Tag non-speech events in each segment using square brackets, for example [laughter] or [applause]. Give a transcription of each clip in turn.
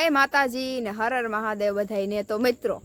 જય માતાજી ને હર હર મહાદેવ બધાઈને તો મિત્રો,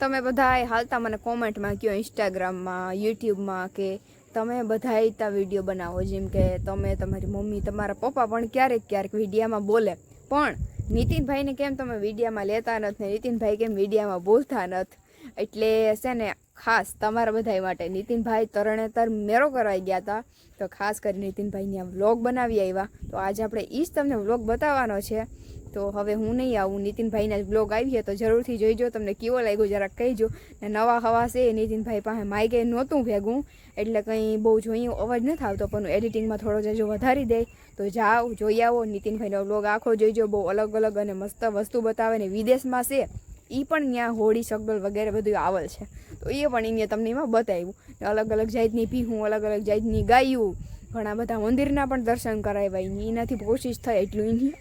તમે બધાય હાલતા મને કોમેન્ટમાં કયો ઇન્સ્ટાગ્રામમાં યુટ્યુબમાં કે તમે બધા તા વીડિયો બનાવો. જેમ કે તમે, તમારી મમ્મી, તમારા પપ્પા પણ ક્યારેક ક્યારેક વિડીયામાં બોલે. પણ નીતિનભાઈને કેમ તમે વિડીયામાં લેતા નથી નીતિનભાઈ કેમ વિડીયામાં બોલતા નથી? એટલે છે ને ખાસ તમારા બધાય માટે નીતિનભાઈ તરણેતર મેરો કરવાઈ ગયા હતા તો ખાસ કરી નીતિનભાઈને વ્લોગ બનાવી આવ્યા. તો આજે આપણે એ જ તમને વ્લોગ બતાવવાનો છે. તો હવે હું નહીં આવું. નીતિનભાઈના જ બ્લોગ આવીએ તો જરૂરથી જોઈજો. તમને કેવો લાગ્યો જરાક કહીજો. ને નવા હવા છે નીતિનભાઈ પાસે માઇકે નહોતું ભેગું. એટલે કંઈ બહુ જોઈએ અવાજ નથી આવતો પણ એડિટિંગમાં થોડો જજો વધારી દે. તો જાઓ, જોઈ આવો. નીતિનભાઈનો બ્લોગ આખો જોઈજો. બહુ અલગ અલગ અને મસ્ત વસ્તુ બતાવે ને વિદેશમાં છે. એ પણ ત્યાં હોળી શકડોલ વગેરે બધું આવેલ છે. તો એ પણ એને તમને એમાં બતાવ્યું. અલગ અલગ જાતની ભીહું, અલગ અલગ જાતની ગાયું. ઘણા બધા મંદિરના પણ દર્શન કરાવ્યા. એનાથી કોશિશ થાય એટલું એની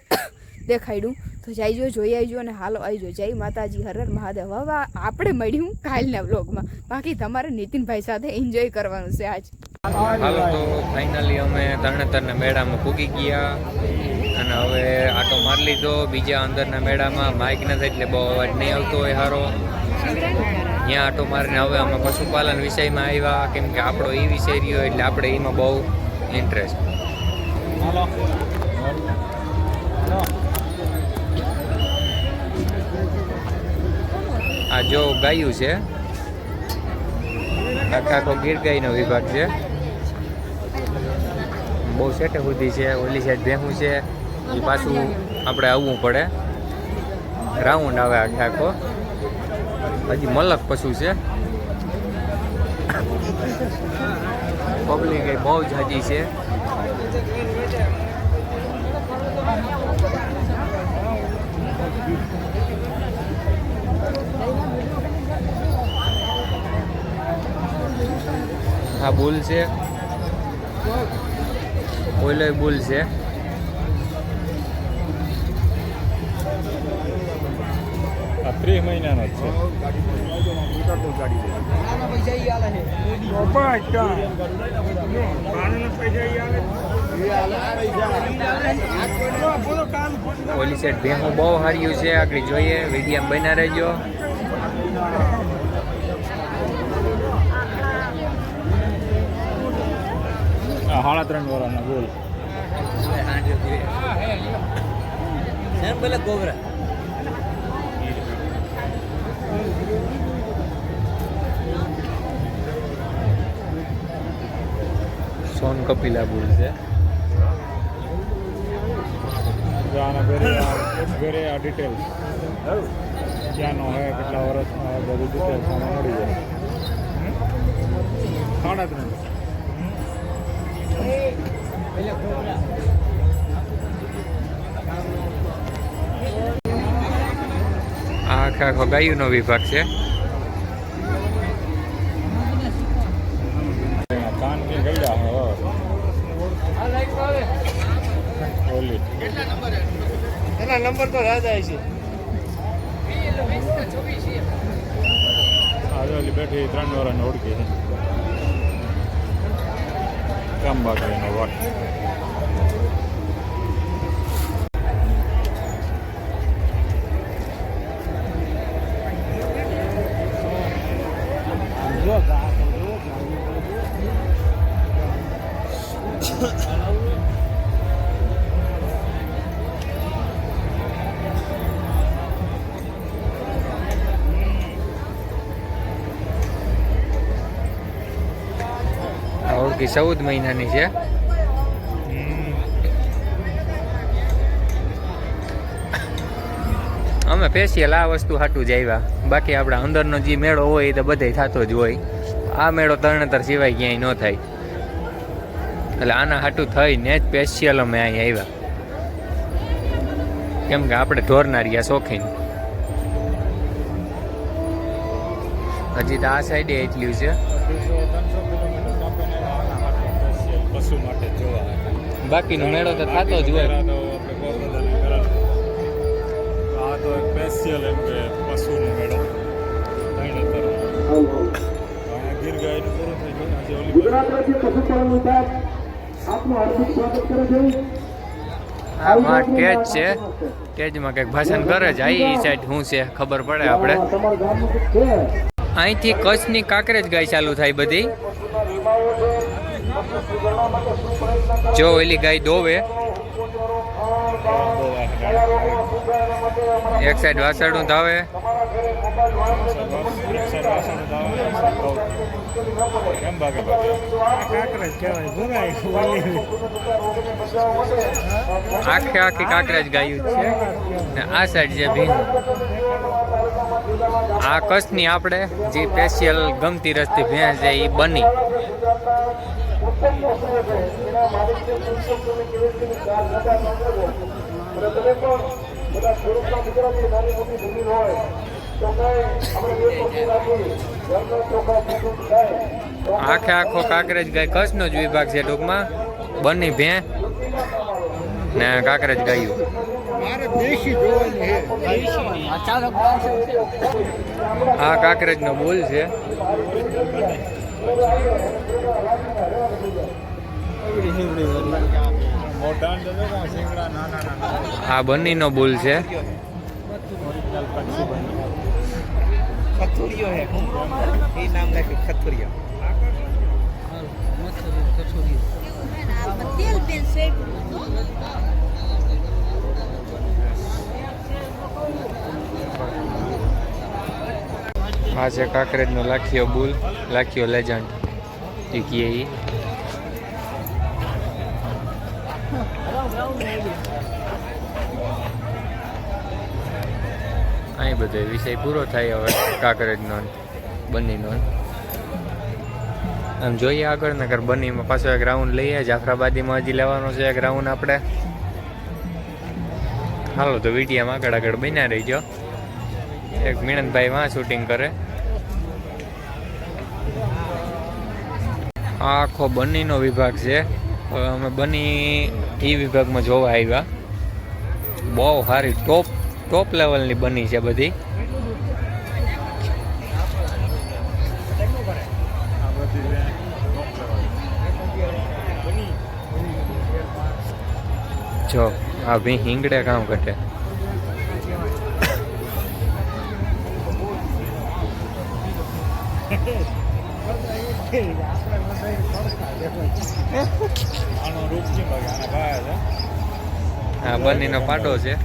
દેખાડ્યું તો જાયજો જોઈ આવજો અને હાલો આવજો જય માતાજી હર હર મહાદેવ. હવે આપણે મળ્યું કાલના બ્લોગમાં બાકી તમારે નીતિનભાઈ સાથે એન્જોય કરવાનું છે આજ. હાલો તો ફાઇનલી અમે તરણેતરના મેળામાં પૂગી ગયા. અને હવે આટો મારી લીધો. બીજા અંદરના મેળામાં માઇક નથી એટલે બહુ અવાજ નહીં આવતો હોય સારો ત્યાં આટો મારીને હવે અમે પશુપાલન વિષયમાં આવ્યા. કેમ કે આપણો એ વિષય રહ્યો એટલે આપણે એમાં બહુ ઇન્ટરેસ્ટ જો ગાયું છે. આખા આખો ગીર ગાયનો વિભાગ છે. બહુ સેટે સુધી છે, ઓલી સાઈડ ભેહું છે. એ પાછું આપણે આવવું પડે. રાઉન્ડ આવે આખે આખો હજી મલક પશુ છે. પબ્લિક બહુ જ હજી છે. આ બુલ છે. ઓઈલોય બુલ છે. આ ત્રીસ મહિનાનો છે. સાઈડ ભેહું બહુ હાર્યું છે. આગળ જોઈએ. વિડીયા બના રહેજો. સાડા ત્રણ વાળાના બોલ. સોન કપિલા બોલ છે. આના ઘરે આ ઘરે આ ડિટેલ્સ ક્યાંનો હે કેટલા વર્ષનો હે બધું ડિટેલ આમાં મળી જાય. સાડા ત્રણ. આખા આખો ગાયુંનો વિભાગ છે. એના નંબર તો રાજા છે. બેઠી ત્રણ વાળાને ઓળખી છે કામ બાકી એનો વાત આ ઓળખી ચૌદ મહિનાની છે. અમે સ્પેશિયલ આ વસ્તુ હાટું જ આવ્યા બાકી આપણા અંદરનો જે મેળો હોય એ તો બધે થતો જ હોય. આ મેળો તરણેતર સિવાય ક્યાંય ન થાય. એટલે આના હાટું થઈને જ સ્પેશિયલ અમે અહીં આવ્યા કેમ કે આપણે ઢોરનારિયા શોખીન. હજી તો આ સાઈડે એટલું છે. બાકીનો મેળો તો થતો જ હોય. આ તો આપણે પોરબંદરને કરાવે. આ તો સ્પેશિયલ એમ કે પશુનો મેળો. ગીર ગાયનું પૂરું થઈ ગયું. આજે ઓલી ગુજરાત રાજ્ય પશુપાલન વિભાગ આપનું હાર્દિક સ્વાગત કરે છે. આ કેજ છે. કેજમાં કંઈક ભાષણ કરે છે. આ ઈ સાઈડ શું છે? ખબર પડે આપણે. અહીંથી કચ્છની કાંકરેજ ગાય ચાલુ થાય બધી. જો ઓલી ગાય દોવે. એક સાઈડ વાસણું ધાવે. આખે આખી કાંકરેજ ગાયું છે. ને આ સાઈડ છે ભીમ આ કચ્છની આપણે જે સ્પેશિયલ ગમતી રસ્તી ભેંસ છે એ બની. આખે આખો કાંકરેજ ગાય કચ્છનો જ વિભાગ છે ટૂંકમાં. બની ભે ને કાંકરેજ ગાયું. આ કાંકરેજનો બોલ છે. આ બનીનો બોલ છે. ખથુરિયો હે. એ નામ રાખ્યું ખથુરિયો. તેલ બેન સેટ આ છે કાંકરેજનો લાખીયો બુલ લાખીયો લેજન્ડ ઈ અહીં બધો વિષય પૂરો થાય હવે કાંકરેજનો ને બની ને. આમ જોઈએ આગળ નગર બનીમાં પાછો એક રાઉન્ડ લઈએ. જાફરાબાદીમાં હજી લેવાનો છે એક રાઉન્ડ આપણે. હાલો, તો વિડીયામાં આગળ આગળ બન્યા રહીજો. એક મીણંદભાઈ વાં શૂટિંગ કરે. આખો બનીનો વિભાગ છે. અમે બની એ વિભાગમાં જોવા આવ્યા. બહુ સારી ટોપ ટોપ લેવલની બની છે બધી. જો, આ ભી હિંગડે કામ કટે આનો [laughs] ભાગે છે પાડો છે.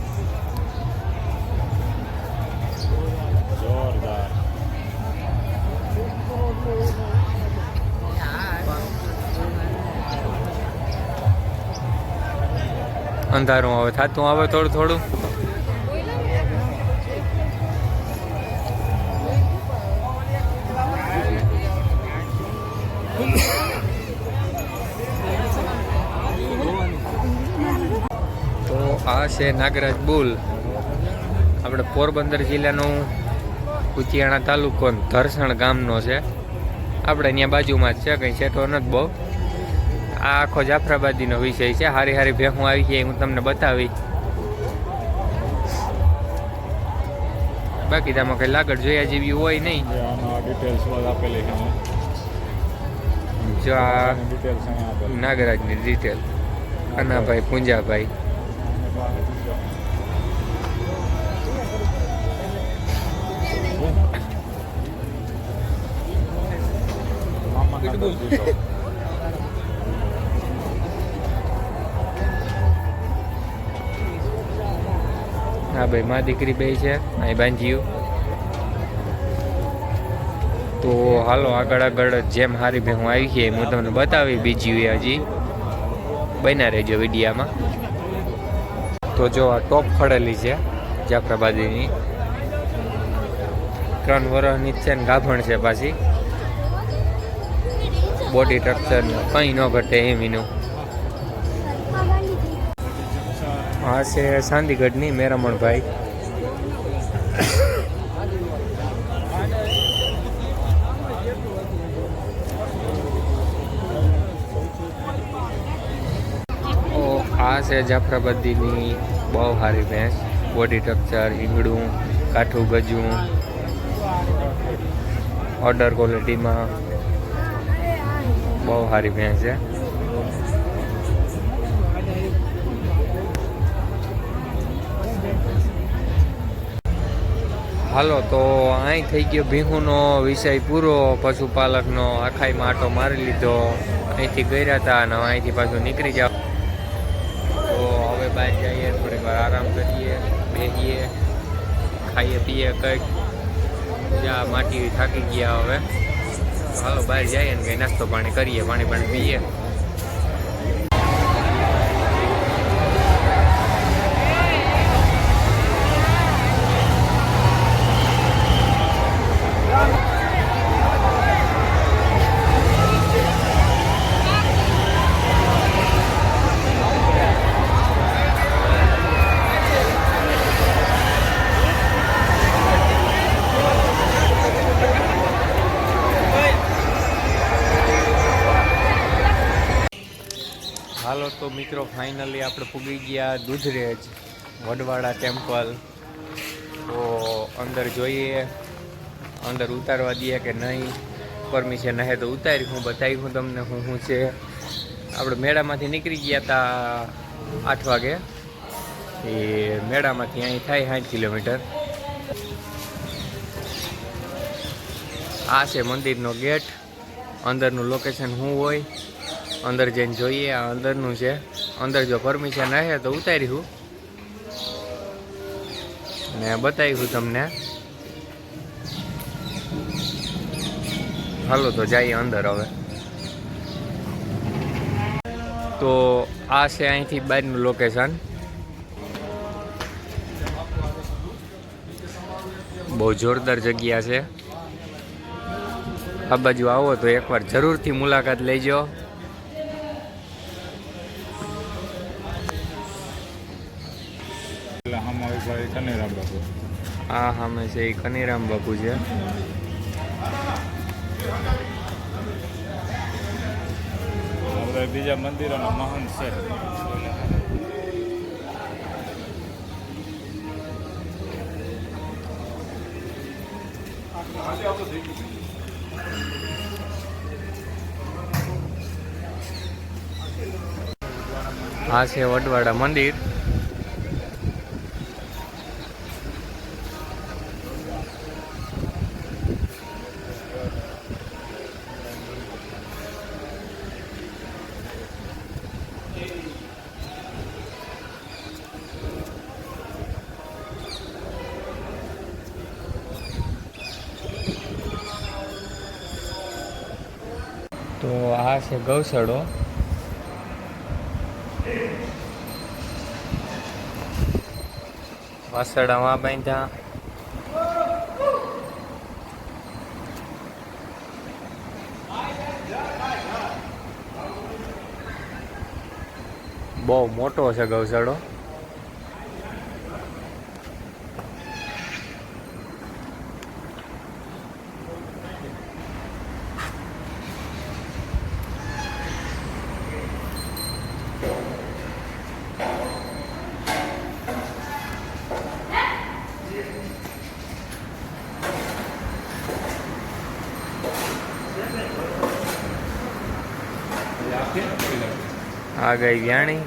અંધારું હવે થતું આવે થોડું થોડું. છે નાગરાજ બુલ. આપણે પોરબંદર જિલ્લાનું કુચિયાણા તાલુકો ધરસણ ગામનો છે. આપણે અહીંયા બાજુમાં જ છે કંઈ છેટો નથી બહુ. આ આખો જાફરાબાદીનો વિષય છે. હારી હારી ભેહું આવી છે હું તમને બતાવી. બાકી તેમાં કઈ લાગડ જોયા જેવી હોય નહીં. જે આ નાગરાજની ડિટેલ અનાભાઈ પૂંજાભાઈ. હા, ભાઈ, મા દીકરી બે છે અહીં બાંધ્યું. તો હાલો, આગળ આગળ જેમ હારી ભેહું આવી છે હું તમને બતાવી બીજી હજી. બન્યા રહેજો વિડીયામાં. તો જો આ ટોપ ખડેલી છે, જાફરાબાદીની. ત્રણ વર્ષની નીચે ને ગાભણ છે પાછી. બોડી સ્ટ્રક્ચર કંઈ ન ઘટે એમ એનું. આ છે સાંદીગઢની મેરામણભાઈ. છે જાફરાબાદીની બહુ સારી ભેંસ. બોડી સ્ટ્રક્ચર ઈંગડું કાઠું ગજું. ઓર્ડર ક્વોલિટીમાં બહુ સારી ભેંસ છે. હાલો, તો અહીં થઈ ગયો ભીહુનો વિષય પૂરો. પશુપાલકનો આખાઈમાં આટો મારી લીધો. અહીંથી ગયા હતા અને અહીંથી પાછું નીકળી ગયા. હવે બહાર જઈએ, થોડીક વાર આરામ કરીએ બેસીએ ખાઈએ, પીએ કંઈક. જ્યાં માટી થાકી ગયા હવે. હાલો બહાર જઈએ ને કંઈ નાસ્તો પાણી કરીએ, પાણી પાણી પીએ. ફાઇનલી આપણે પૂગી ગયા દૂધરેજ, વડવાડા ટેમ્પલ. તો અંદર જોઈએ, અંદર ઉતારવા દઈએ કે નહીં. પરમિશન હે તો ઉતારી હું બતાવી હું તમને હું શું છે. આપણે મેળામાંથી નીકળી ગયા હતા આઠ વાગે. એ મેળામાંથી અહીં થાય સાઠ કિલોમીટર. આ છે મંદિરનો ગેટ. અંદરનું લોકેશન શું હોય? અંદર જઈને જોઈએ, આ અંદરનું છે. અંદર જો પરમિશન રહે તો ઉતારીશું ને બતાવીશું તમને. હાલો તો જઈએ અંદર હવે. તો આ છે અહીંથી બહારનું લોકેશન બહુ જોરદાર જગ્યા છે. આ બાજુ આવો તો એકવાર જરૂરથી મુલાકાત લેજો. કનેરામ બાપુ. આ સામે છે એ કનીરામ બાપુ છે. બીજા મંદિરોના મહંત છે. આ છે વડવાડા મંદિર. તો આ છે ગૌસડો વાસડામાં બાંધ્યા. બહુ મોટો છે ગૌશાળો. આ ગઈ વ્યાણી